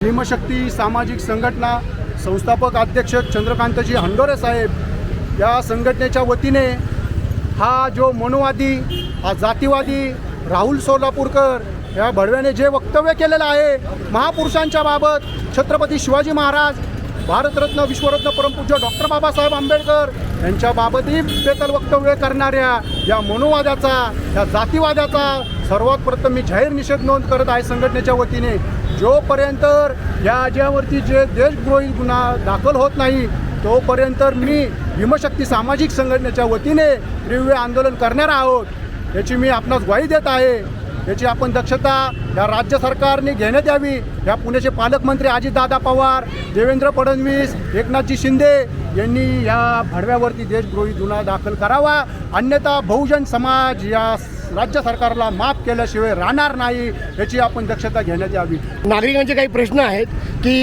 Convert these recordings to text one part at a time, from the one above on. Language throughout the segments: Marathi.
भीमशक्ती सामाजिक संघटना संस्थापक अध्यक्ष चंद्रकांतजी हंडोरे साहेब या संघटनेच्या वतीने हा जो मनोवादी हा जातीवादी राहुल सोलापूरकर या भडव्याने जे वक्तव्य केलेलं आहे महापुरुषांच्या बाबत छत्रपती शिवाजी महाराज भारतरत्न विश्वरत्न परमपूज्य डॉक्टर बाबासाहेब आंबेडकर यांच्याबाबतही बेतल वक्तव्य करणाऱ्या या मनोवादाचा या जातीवादाचा सर्वात प्रथम मी जाहीर निषेध नोंद करत आहे संघटनेच्या वतीने. जोपर्यंत या ज्यावरती जे देशद्रोही गुन्हा दाखल होत नाही तोपर्यंत मी भीमशक्ती सामाजिक संघटनेच्या वतीने तीव्र आंदोलन करणार आहोत याची मी आपणास ग्वाही देत आहे. याची आपण दक्षता या राज्य सरकारने घेण्यात यावी या पुण्याचे पालकमंत्री अजितदादा पवार देवेंद्र फडणवीस एकनाथजी शिंदे यांनी या भडव्यावरती देशद्रोही गुन्हा दाखल करावा. अन्यथा बहुजन समाज या राज्य सरकारला माफ केल्याशिवाय राहणार नाही याची आपण दक्षता घेण्यात यावी नागरिकांचे काही प्रश्न आहेत की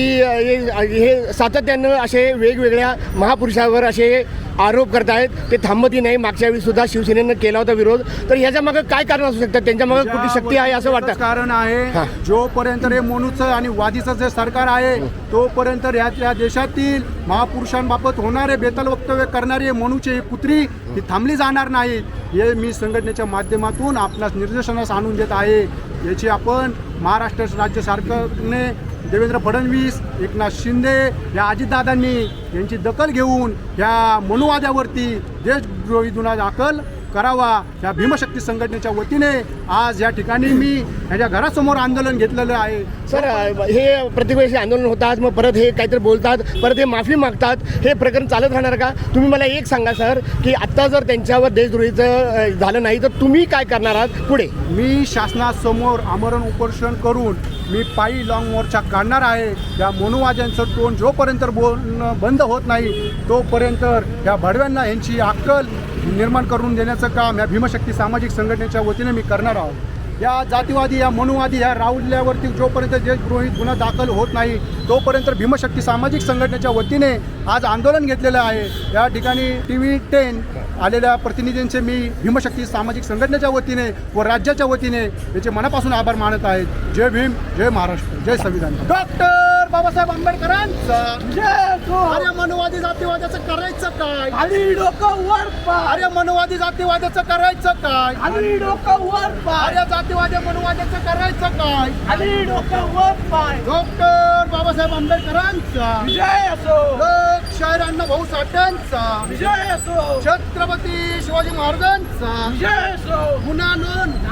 हे सातत्यानं असे वेगवेगळ्या महापुरुषावर असे आरोप करतायत ते थांबतही नाही. मागच्या वेळी सुद्धा शिवसेनेनं केला होता विरोध. तर ह्याच्या मागं काय कारण असू शकतं? त्यांच्या मागं कुठली शक्ती आहे असं वाटतं? कारण हा. आहे जोपर्यंत हे मोनूचं आणि वादीचं जे सरकार आहे तोपर्यंत या देशातील महापुरुषांबाबत होणारे बेतल वक्तव्य करणारी मनूची ही पुत्री ही थांबली जाणार नाहीत हे मी संघटनेच्या माध्यमातून आपणास निर्देशनास आणून देत आहे. याची आपण महाराष्ट्र राज्य सरकारने देवेंद्र फडणवीस एकनाथ शिंदे या अजितदादांनी यांची दखल घेऊन या मनुवाद्यावरती देशद्रोही गुन्हा दाखल करावा या भीमशक्ती संघटनेच्या वतीने आज या ठिकाणी मी याच्या घरासमोर आंदोलन घेतलेलं आहे. सर हे प्रत्येक आंदोलन होतात मग परत हे काहीतरी बोलतात परत हे माफी मागतात हे प्रकरण चालत राहणार का? तुम्ही मला एक सांगा सर की आत्ता जर त्यांच्यावर देशद्रोहीचं झालं नाही तर तुम्ही काय करणार आहात पुढे? मी शासनासमोर आमरण उपोषण करून मी पायी लॉंग मोर्चा काढणार आहे. या मनुवाद्यांचं टोन जोपर्यंत बोलणं बंद होत नाही तोपर्यंत या भडव्यांना यांची अक्कल निर्माण करून देण्याचं काम या भीमशक्ती सामाजिक संघटनेच्या वतीने मी करणार आहोत. या जातीवादी या मनुवादी या राहुल्यावरती जोपर्यंत देशद्रोही गुन्हा दाखल होत नाही तोपर्यंत भीमशक्ती सामाजिक संघटनेच्या वतीने आज आंदोलन घेतलेलं आहे. या ठिकाणी टी व्ही टेन आलेल्या प्रतिनिधींचे मी भीमशक्ती सामाजिक संघटनेच्या वतीने व राज्याच्या वतीने याचे मनापासून आभार मानत आहेत. जय भीम जय महाराष्ट्र जय संविधान. डॉक्टर! बाबासाहेब आंबेडकरांचा. अरे मनोवादी जातीवाद्याचं करायचं काय? खाली डोकं वर अरे मनोवादी जातीवाद्याचं करायचं काय? खाली डोकं वर अरे जातीवादी मनोवाद्याचं करायचं काय? खाली डोकं वर पाय. डॉक्टर बाबासाहेब आंबेडकरांचा. विजय असो. लोकशाहीर अण्णाभाऊ साठ्यांचा विजय असो. छत्रपती शिवाजी महाराजांचा. विजय असो. नोंद